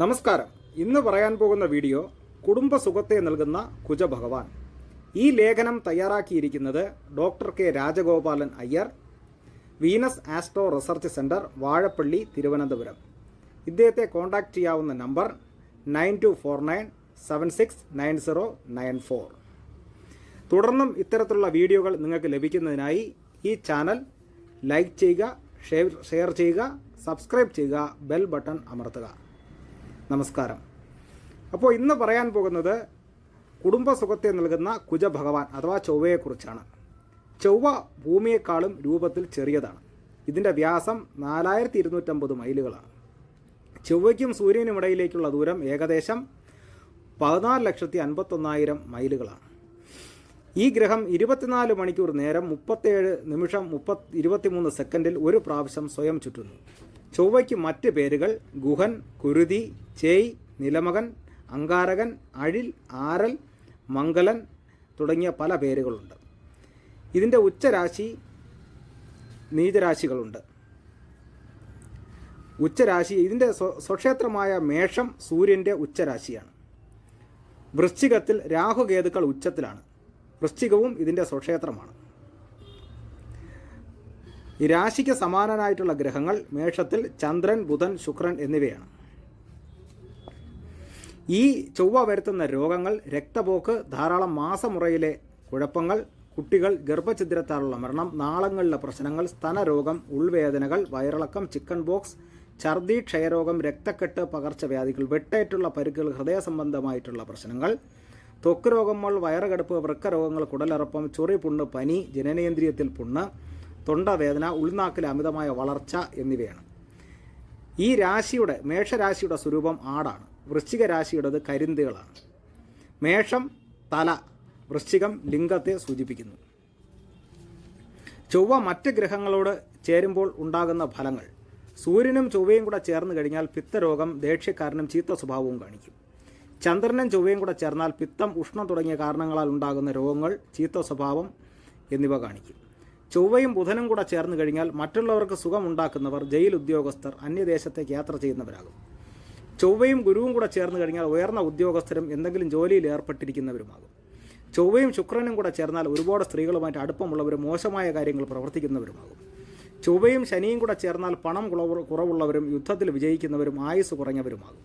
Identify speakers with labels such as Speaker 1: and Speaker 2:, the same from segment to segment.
Speaker 1: നമസ്കാരം. ഇന്ന് പറയാൻ പോകുന്ന വീഡിയോ കുടുംബസുഖത്തെ നൽകുന്ന കുജഭഗവാൻ. ഈ ലേഖനം തയ്യാറാക്കിയിരിക്കുന്നത് doctor K Rajagopalan Iyer Venus astro research centre Vazhappally Thiruvananthapuram. ഇദ്ദേഹത്തെ കോൺടാക്റ്റ് ചെയ്യാവുന്ന number nine two four nine seven six nine zero nine four. തുടർന്നും ഇത്തരത്തിലുള്ള വീഡിയോകൾ നിങ്ങൾക്ക് ലഭിക്കുന്നതിനായി ഈ ചാനൽ ലൈക്ക് ചെയ്യുക ഷെയർ ഷെയർ ചെയ്യുക സബ്സ്ക്രൈബ് ചെയ്യുക ബെൽ ബട്ടൺ അമർത്തുക. നമസ്കാരം. അപ്പോൾ ഇന്ന് പറയാൻ പോകുന്നത് കുടുംബസുഖത്തെ നൽകുന്ന കുജഭഗവാൻ അഥവാ ചൊവ്വയെക്കുറിച്ചാണ്. ചൊവ്വ ഭൂമിയെക്കാളും രൂപത്തിൽ ചെറിയതാണ്. ഇതിന്റെ വ്യാസം നാലായിരത്തി ഇരുന്നൂറ്റമ്പത് മൈലുകളാണ്. ചൊവ്വയ്ക്കും സൂര്യനും ഇടയിലേക്കുള്ള ദൂരം ഏകദേശം പതിനാല് ലക്ഷത്തി അൻപത്തൊന്നായിരം മൈലുകളാണ്. ഈ ഗ്രഹം ഇരുപത്തിനാല് മണിക്കൂർ നേരം മുപ്പത്തേഴ് നിമിഷം മുപ്പത് ഇരുപത്തിമൂന്ന് സെക്കൻഡിൽ ഒരു പ്രാവശ്യം സ്വയം ചുറ്റുന്നു. ചൊവ്വയ്ക്ക് മറ്റ് പേരുകൾ ഗുഹൻ കുരുതി ചേയ് നിലമകൻ അങ്കാരകൻ അഴിൽ ആരൽ മംഗലൻ തുടങ്ങിയ പല പേരുകളുണ്ട്. ഇതിന്റെ ഉച്ചരാശി നീചരാശികളുണ്ട്. ഉച്ചരാശി ഇതിന്റെ സ്വക്ഷേത്രമായ മേഷം സൂര്യന്റെ ഉച്ചരാശിയാണ്. വൃശ്ചികത്തിൽ രാഹുകേതുക്കൾ ഉച്ചത്തിലാണ്. വൃശ്ചികവും ഇതിന്റെ സ്വക്ഷേത്രമാണ്. ഈ രാശിക്ക് സമാനനായിട്ടുള്ള ഗ്രഹങ്ങൾ മേഷത്തിൽ ചന്ദ്രൻ ബുധൻ ശുക്രൻ എന്നിവയാണ്. ഈ ചൊവ്വ വരുത്തുന്ന രോഗങ്ങൾ രക്തപോക്ക് ധാരാളം മാസമുറയിലെ കുഴപ്പങ്ങൾ കുട്ടികൾ ഗർഭഛിദ്രത്താലുള്ള മരണം നാളങ്ങളിലെ പ്രശ്നങ്ങൾ സ്തനരോഗം ഉൾവേദനകൾ വയറിളക്കം ചിക്കൻ ബോക്സ് ഛർദി ക്ഷയരോഗം രക്തക്കെട്ട് പകർച്ചവ്യാധികൾ വെട്ടേറ്റുള്ള പരുക്കുകൾ ഹൃദയ സംബന്ധമായിട്ടുള്ള പ്രശ്നങ്ങൾ ത്വക്ക് രോഗങ്ങൾ വയറുകടുപ്പ് വൃക്കരോഗങ്ങൾ കുടലിറപ്പം ചൊറി പുണ്ണ് പനി ജനനേന്ദ്രിയത്തിൽ പുണ്ണ് തൊണ്ടവേദന ഉൾനാക്കിലെ അമിതമായ വളർച്ച എന്നിവയാണ്. ഈ രാശിയുടെ മേഷരാശിയുടെ സ്വരൂപം ആടാണ്. വൃശ്ചിക രാശിയുടേത് കരിന്തുകളാണ്. മേഷം തല വൃശ്ചികം ലിംഗത്തെ സൂചിപ്പിക്കുന്നു. ചൊവ്വ മറ്റ് ഗ്രഹങ്ങളോട് ചേരുമ്പോൾ ഉണ്ടാകുന്ന ഫലങ്ങൾ. സൂര്യനും ചൊവ്വയും കൂടെ ചേർന്ന് കഴിഞ്ഞാൽ പിത്തരോഗം ദേഷ്യക്കാരനും ചീത്ത സ്വഭാവവും കാണിക്കും. ചന്ദ്രനും ചൊവ്വയും കൂടെ ചേർന്നാൽ പിത്തം ഉഷ്ണം തുടങ്ങിയ കാരണങ്ങളാൽ ഉണ്ടാകുന്ന രോഗങ്ങൾ ചീത്ത സ്വഭാവം എന്നിവ കാണിക്കും. ചൊവ്വയും ബുധനും കൂടെ ചേർന്ന് കഴിഞ്ഞാൽ മറ്റുള്ളവർക്ക് സുഖമുണ്ടാക്കുന്നവർ ജയിൽ ഉദ്യോഗസ്ഥർ അന്യദേശത്തേക്ക് യാത്ര ചെയ്യുന്നവരാകും. ചൊവ്വയും ഗുരുവും കൂടെ ചേർന്ന് കഴിഞ്ഞാൽ ഉയർന്ന ഉദ്യോഗസ്ഥരും എന്തെങ്കിലും ജോലിയിൽ ഏർപ്പെട്ടിരിക്കുന്നവരുമാകും. ചൊവ്വയും ശുക്രനും കൂടെ ചേർന്നാൽ ഒരുപാട് സ്ത്രീകളുമായിട്ട് അടുപ്പമുള്ളവരും മോശമായ കാര്യങ്ങൾ പ്രവർത്തിക്കുന്നവരുമാകും. ചൊവ്വയും ശനിയും കൂടെ ചേർന്നാൽ പണം കുറവുള്ളവരും യുദ്ധത്തിൽ വിജയിക്കുന്നവരും ആയുസ് കുറഞ്ഞവരുമാകും.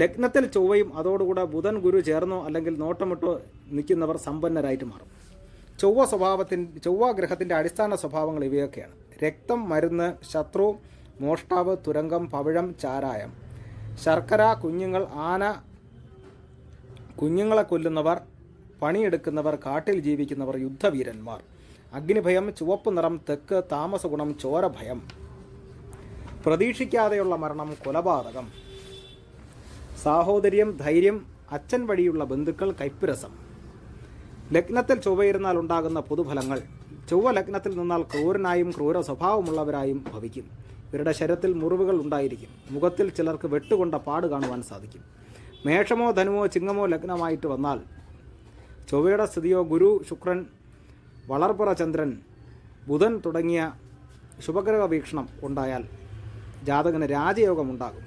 Speaker 1: ലഗ്നത്തിൽ ചൊവ്വയും അതോടുകൂടെ ബുധൻ ഗുരു ചേർന്നോ അല്ലെങ്കിൽ നോട്ടമിട്ടോ നിൽക്കുന്നവർ സമ്പന്നരായിട്ട് മാറും. ചൊവ്വ സ്വഭാവത്തിൻ ചൊവ്വ ഗ്രഹത്തിന്റെ അടിസ്ഥാന സ്വഭാവങ്ങൾ ഇവയൊക്കെയാണ്. രക്തം മരുന്ന് ശത്രു മോഷ്ടാവ് തുരങ്കം പവിഴം ചാരായം. ശർക്കര കുഞ്ഞുങ്ങൾ ആന കുഞ്ഞുങ്ങളെ കൊല്ലുന്നവർ പണിയെടുക്കുന്നവർ കാട്ടിൽ ജീവിക്കുന്നവർ യുദ്ധവീരന്മാർ. അഗ്നിഭയം ചുവപ്പ് നിറം തെക്ക് താമസഗുണം ചോരഭയം പ്രതീക്ഷിക്കാതെയുള്ള മരണം കൊലപാതകം. സാഹോദര്യം ധൈര്യം അച്ഛൻ വഴിയുള്ള ബന്ധുക്കൾ കൈപ്പുരസം. ലഗ്നത്തിൽ ചൊവ്വയിരുന്നാൽ ഉണ്ടാകുന്ന പൊതുഫലങ്ങൾ. ചൊവ്വ ലഗ്നത്തിൽ നിന്നാൽ ക്രൂരനായും ക്രൂര സ്വഭാവമുള്ളവരായും ഭവിക്കും. ഇവരുടെ ശരീരത്തിൽ മുറിവുകൾ ഉണ്ടായിരിക്കും. മുഖത്തിൽ ചിലർക്ക് വെട്ടുകൊണ്ട പാട് കാണുവാൻ സാധിക്കും. മേഷമോ ധനുമോ ചിങ്ങമോ ലഗ്നമായിട്ട് വന്നാൽ ചൊവ്വയുടെ സ്ഥിതിയോ ഗുരു ശുക്രൻ വളർപ്പുറ ചന്ദ്രൻ ബുധൻ തുടങ്ങിയ ശുഭഗ്രഹ വീക്ഷണം ഉണ്ടായാൽ ജാതകന് രാജയോഗം ഉണ്ടാകും.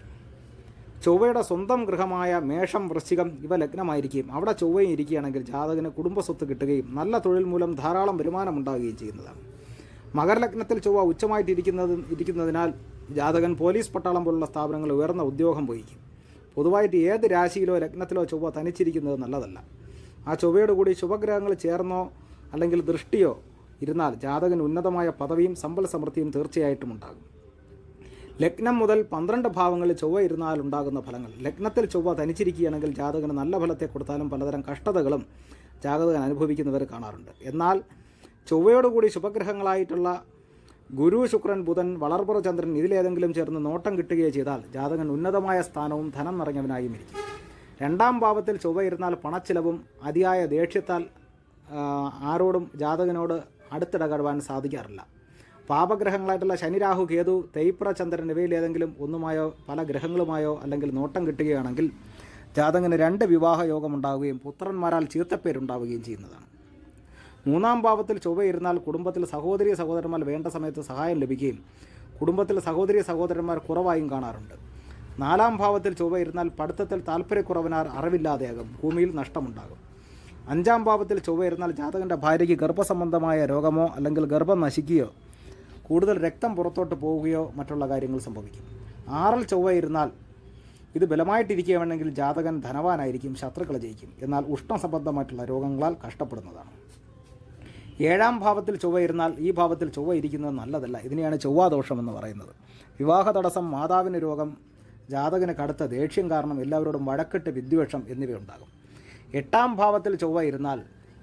Speaker 1: ചൊവ്വയുടെ സ്വന്തം ഗൃഹമായ മേഷം വൃശ്ചികം ഇവ ലഗ്നമായിരിക്കും. അവിടെ ചൊവ്വയും ഇരിക്കുകയാണെങ്കിൽ ജാതകന് കുടുംബസ്വത്ത് കിട്ടുകയും നല്ല തൊഴിൽ മൂലം ധാരാളം വരുമാനം ഉണ്ടാകുകയും ചെയ്യുന്നതാണ്. മകരലഗ്നത്തിൽ ചൊവ്വ ഉച്ചമായിട്ട് ഇരിക്കുന്നത് ഇരിക്കുന്നതിനാൽ ജാതകൻ പോലീസ് പട്ടാളം പോലുള്ള സ്ഥാപനങ്ങൾ ഉയർന്ന ഉദ്യോഗം വഹിക്കും. പൊതുവായിട്ട് ഏത് രാശിയിലോ ലഗ്നത്തിലോ ചൊവ്വ തനിച്ചിരിക്കുന്നത് നല്ലതല്ല. ആ ചൊവ്വയോട് കൂടി ശുഭഗ്രഹങ്ങൾ ചേർന്നോ അല്ലെങ്കിൽ ദൃഷ്ടിയോ ഇരുന്നാൽ ജാതകൻ ഉന്നതമായ പദവിയും സമ്പൽ സമൃദ്ധിയും തീർച്ചയായിട്ടും ഉണ്ടാകും. ലഗ്നം മുതൽ പന്ത്രണ്ട് ഭാവങ്ങളിൽ ചൊവ്വ ഇരുന്നാൽ ഉണ്ടാകുന്ന ഫലങ്ങൾ. ലഗ്നത്തിൽ ചൊവ്വ തനിച്ചിരിക്കുകയാണെങ്കിൽ ജാതകന് നല്ല ഫലത്തെ കൊടുത്താലും പലതരം കഷ്ടതകളും ജാതകൻ അനുഭവിക്കുന്നവർ കാണാറുണ്ട്. എന്നാൽ ചൊവ്വയോടുകൂടി ശുഭഗ്രഹങ്ങളായിട്ടുള്ള ഗുരു ശുക്രൻ ബുധൻ വളർപ്പുറ ചന്ദ്രൻ ഇതിലേതെങ്കിലും ചേർന്ന് നോട്ടം കിട്ടുകയോ ചെയ്താൽ ജാതകൻ ഉന്നതമായ സ്ഥാനവും ധനം നിറഞ്ഞവനായും ഇരിക്കും രണ്ടാം ഭാവത്തിൽ ചൊവ്വ ഇരുന്നാൽ പണച്ചിലവും അതിയായ ദേഷ്യത്താൽ ആരോടും ജാതകനോട് അടുത്തിടകടുവാൻ സാധിക്കാറില്ല. പാപഗ്രഹങ്ങളായിട്ടുള്ള ശനിരാഹു കേതു തേയ്പ്ര ചന്ദ്രൻ ഇവയിലേതെങ്കിലും ഒന്നുമായോ പല ഗ്രഹങ്ങളുമായോ അല്ലെങ്കിൽ നോട്ടം കിട്ടുകയാണെങ്കിൽ ജാതകന് രണ്ട് വിവാഹ യോഗം പുത്രന്മാരാൽ ചീത്തപ്പേരുണ്ടാവുകയും ചെയ്യുന്നതാണ്. മൂന്നാം ഭാവത്തിൽ ചൊവ്വയിരുന്നാൽ കുടുംബത്തിൽ സഹോദരി സഹോദരന്മാർ വേണ്ട സമയത്ത് സഹായം ലഭിക്കുകയും കുടുംബത്തിൽ സഹോദരി സഹോദരന്മാർ കുറവായും കാണാറുണ്ട്. നാലാം ഭാവത്തിൽ ചൊവ്വയിരുന്നാൽ പഠിത്തത്തിൽ താല്പര്യക്കുറവിനാൽ അറിവില്ലാതെയാകും ഭൂമിയിൽ നഷ്ടമുണ്ടാകും. അഞ്ചാം ഭാവത്തിൽ ചൊവ്വയിരുന്നാൽ ജാതകന്റെ ഭാര്യയ്ക്ക് ഗർഭസംബന്ധമായ രോഗമോ അല്ലെങ്കിൽ ഗർഭം നശിക്കുകയോ കൂടുതൽ രക്തം പുറത്തോട്ട് പോവുകയോ മറ്റുള്ള കാര്യങ്ങൾ സംഭവിക്കും. ആറിൽ ചൊവ്വയിരുന്നാൽ ഇത് ബലമായിട്ടിരിക്കുകയാണെങ്കിൽ ജാതകൻ ധനവാനായിരിക്കും ശത്രുക്കളെ ജയിക്കും. എന്നാൽ ഉഷ്ണസംബന്ധമായിട്ടുള്ള രോഗങ്ങളാൽ കഷ്ടപ്പെടുന്നതാണ്. ഏഴാം ഭാവത്തിൽ ചൊവ്വ ഇരുന്നാൽ ഈ ഭാവത്തിൽ ചൊവ്വ ഇരിക്കുന്നത് നല്ലതല്ല. ഇതിനെയാണ് ചൊവ്വാദോഷം എന്ന് പറയുന്നത്. വിവാഹ തടസ്സം മാതാവിന് രോഗം ജാതകന് കടുത്ത ദേഷ്യം കാരണം എല്ലാവരോടും വഴക്കിട്ട് വിദ്വേഷം എന്നിവയുണ്ടാകും. എട്ടാം ഭാവത്തിൽ ചൊവ്വ ഇരുന്നാൽ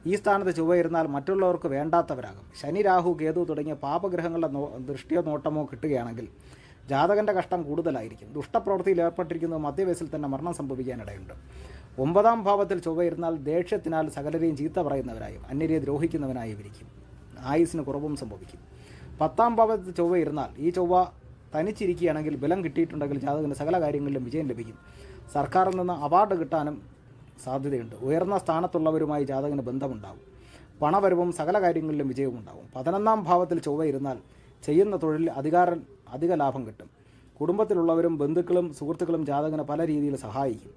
Speaker 1: ഈ സ്ഥാനത്ത് ചൊവ്വ ഇരുന്നാൽ മറ്റുള്ളവർക്ക് വേണ്ടാത്തവരാകും. ശനി രാഹു കേതു തുടങ്ങിയ പാപഗ്രഹങ്ങളുടെ ദൃഷ്ടിയോ നോട്ടമോ കിട്ടുകയാണെങ്കിൽ ജാതകന്റെ കഷ്ടം കൂടുതലായിരിക്കും. ദുഷ്ടപ്രവൃത്തിയിൽ ഏർപ്പെട്ടിരിക്കുന്നത് മധ്യവയസ്സിൽ തന്നെ മരണം സംഭവിക്കാനിടയുണ്ട്. ഒമ്പതാം ഭാവത്തിൽ ചൊവ്വ ഇരുന്നാൽ ദേഷ്യത്തിനാൽ സകലരെയും ചീത്ത പറയുന്നവരായും അന്യരെ ദ്രോഹിക്കുന്നവനായും ഇരിക്കും. ആയുസിന് കുറവും സംഭവിക്കും. പത്താം ഭാവത്തിൽ ചൊവ്വ ഇരുന്നാൽ ഈ ചൊവ്വ തനിച്ചിരിക്കുകയാണെങ്കിൽ ബലം കിട്ടിയിട്ടുണ്ടെങ്കിൽ ജാതകന് സകല കാര്യങ്ങളിലും വിജയം ലഭിക്കും. സർക്കാരിൽ നിന്ന് അവാർഡ് കിട്ടാനും സാധ്യതയുണ്ട്. ഉയർന്ന സ്ഥാനത്തുള്ളവരുമായി ജാതകന് ബന്ധമുണ്ടാകും പണവരവും സകല കാര്യങ്ങളിലും വിജയവും ഉണ്ടാകും പതിനൊന്നാം ഭാവത്തിൽ ചൊവ്വ ഇരുന്നാൽ ചെയ്യുന്ന തൊഴിൽ അധികാരം അധിക ലാഭം കിട്ടും. കുടുംബത്തിലുള്ളവരും ബന്ധുക്കളും സുഹൃത്തുക്കളും ജാതകനെ പല രീതിയിൽ സഹായിക്കും.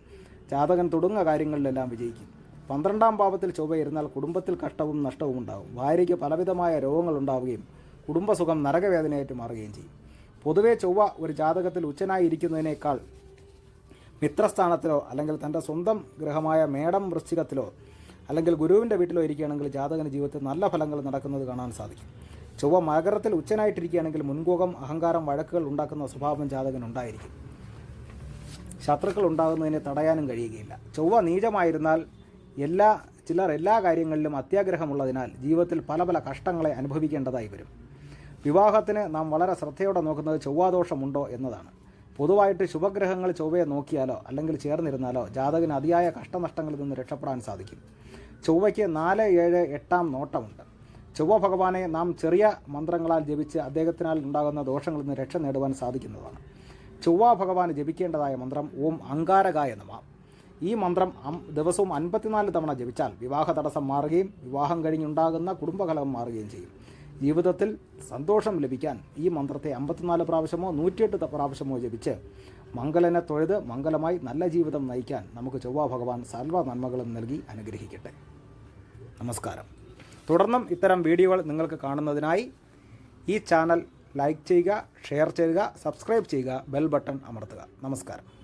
Speaker 1: ജാതകൻ തുടങ്ങുന്ന കാര്യങ്ങളിലെല്ലാം വിജയിക്കും. പന്ത്രണ്ടാം ഭാവത്തിൽ ചൊവ്വ ഇരുന്നാൽ കുടുംബത്തിൽ കഷ്ടവും നഷ്ടവും ഉണ്ടാകും ഭാര്യയ്ക്ക് പലവിധമായ രോഗങ്ങൾ ഉണ്ടാവുകയും കുടുംബസുഖം നരകവേദനയായിട്ട് മാറുകയും ചെയ്യും. പൊതുവേ ചൊവ്വ ഒരു ജാതകത്തിൽ ഉച്ചനായി ഇരിക്കുന്നതിനേക്കാൾ മിത്രസ്ഥാനത്തിലോ അല്ലെങ്കിൽ തന്റെ സ്വന്തം ഗ്രഹമായ മേടം വൃശ്ചികത്തിലോ അല്ലെങ്കിൽ ഗുരുവിന്റെ വീട്ടിലോ ഇരിക്കുകയാണെങ്കിൽ ജാതകന് ജീവിതത്തിൽ നല്ല ഫലങ്ങൾ നടക്കുന്നത് കാണാൻ സാധിക്കും. ചൊവ്വ മകരത്തിൽ ഉച്ചനായിട്ടിരിക്കുകയാണെങ്കിൽ മുൻകോപം അഹങ്കാരം വഴക്കുകൾ ഉണ്ടാക്കുന്ന സ്വഭാവം ജാതകനുണ്ടായിരിക്കും ശത്രുക്കൾ ഉണ്ടാകുന്നതിനെ തടയാനും കഴിയുകയില്ല. ചൊവ്വ നീചമായിരുന്നാൽ എല്ലാ ചിലർ എല്ലാ കാര്യങ്ങളിലും അത്യാഗ്രഹമുള്ളതിനാൽ ജീവിതത്തിൽ പല പല കഷ്ടങ്ങളെ അനുഭവിക്കേണ്ടതായി വരും. വിവാഹത്തിന് നാം വളരെ ശ്രദ്ധയോടെ നോക്കുന്നത് ചൊവ്വാദോഷമുണ്ടോ എന്നതാണ്. പൊതുവായിട്ട് ശുഭഗ്രഹങ്ങൾ ചൊവ്വയെ നോക്കിയാലോ അല്ലെങ്കിൽ ചേർന്നിരുന്നാലോ ജാതകന് അതിയായ കഷ്ടനഷ്ടങ്ങളിൽ നിന്ന് രക്ഷപ്പെടാൻ സാധിക്കും. ചൊവ്വയ്ക്ക് നാല് ഏഴ് എട്ടാം നോട്ടമുണ്ട്. ചൊവ്വ ഭഗവാനെ നാം ചെറിയ മന്ത്രങ്ങളാൽ ജപിച്ച് അദ്ദേഹത്തിനാൽ ഉണ്ടാകുന്ന ദോഷങ്ങളിൽ നിന്ന് രക്ഷ നേടുവാൻ സാധിക്കുന്നതാണ്. ചൊവ്വ ഭഗവാന് ജപിക്കേണ്ടതായ മന്ത്രം ഓം അങ്കാരകായ നമ. ഈ മന്ത്രം ദിവസവും അൻപത്തിനാല് തവണ ജപിച്ചാൽ വിവാഹ തടസ്സം മാറുകയും വിവാഹം കഴിഞ്ഞുണ്ടാകുന്ന കുടുംബകലഹം മാറുകയും ചെയ്യും. ജീവിതത്തിൽ സന്തോഷം ലഭിക്കാൻ ഈ മന്ത്രത്തെ അമ്പത്തിനാല് പ്രാവശ്യമോ നൂറ്റിയെട്ട് പ്രാവശ്യമോ ജപിച്ച് മംഗലനെ തൊഴുത് മംഗലമായി നല്ല ജീവിതം നയിക്കാൻ നമുക്ക് ചൊവ്വ ഭഗവാൻ സർവ നന്മകളും നൽകി അനുഗ്രഹിക്കട്ടെ. നമസ്കാരം. തുടർന്നും ഇത്തരം വീഡിയോകൾ നിങ്ങൾക്ക് കാണുന്നതിനായി ഈ ചാനൽ ലൈക്ക് ചെയ്യുക ഷെയർ ചെയ്യുക സബ്സ്ക്രൈബ് ചെയ്യുക ബെൽ ബട്ടൺ അമർത്തുക. നമസ്കാരം.